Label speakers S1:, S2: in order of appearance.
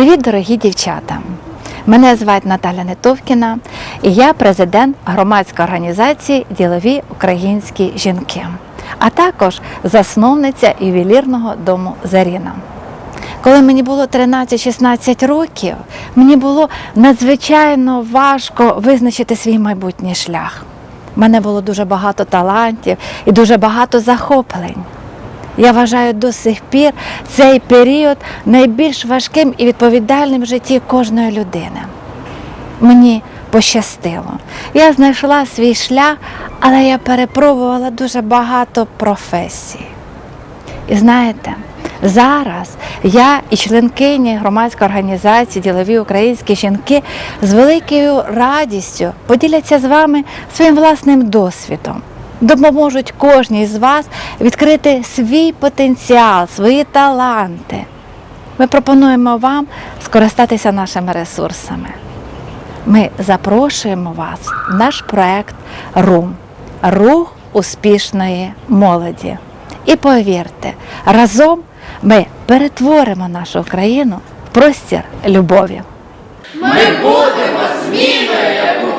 S1: Привіт, дорогі дівчата! Мене звати Наталя Нетовкіна і я президент громадської організації Ділові українські жінки, а також засновниця ювелірного дому Заріна. Коли мені було 13-16 років, мені було надзвичайно важко визначити свій майбутній шлях. У мене було дуже багато талантів і дуже багато захоплень. Я вважаю до сих пір цей період найбільш важким і відповідальним в житті кожної людини. Мені пощастило. Я знайшла свій шлях, але я перепробувала дуже багато професій. І знаєте, зараз я і членкині громадської організації Ділові українські жінки з великою радістю поділяться з вами своїм власним досвідом. Допоможуть кожній з вас відкрити свій потенціал, свої таланти. Ми пропонуємо вам скористатися нашими ресурсами. Ми запрошуємо вас в наш проект РУМ Рух успішної молоді. І повірте, разом ми перетворимо нашу країну в простір любові.
S2: Ми будемо зміною,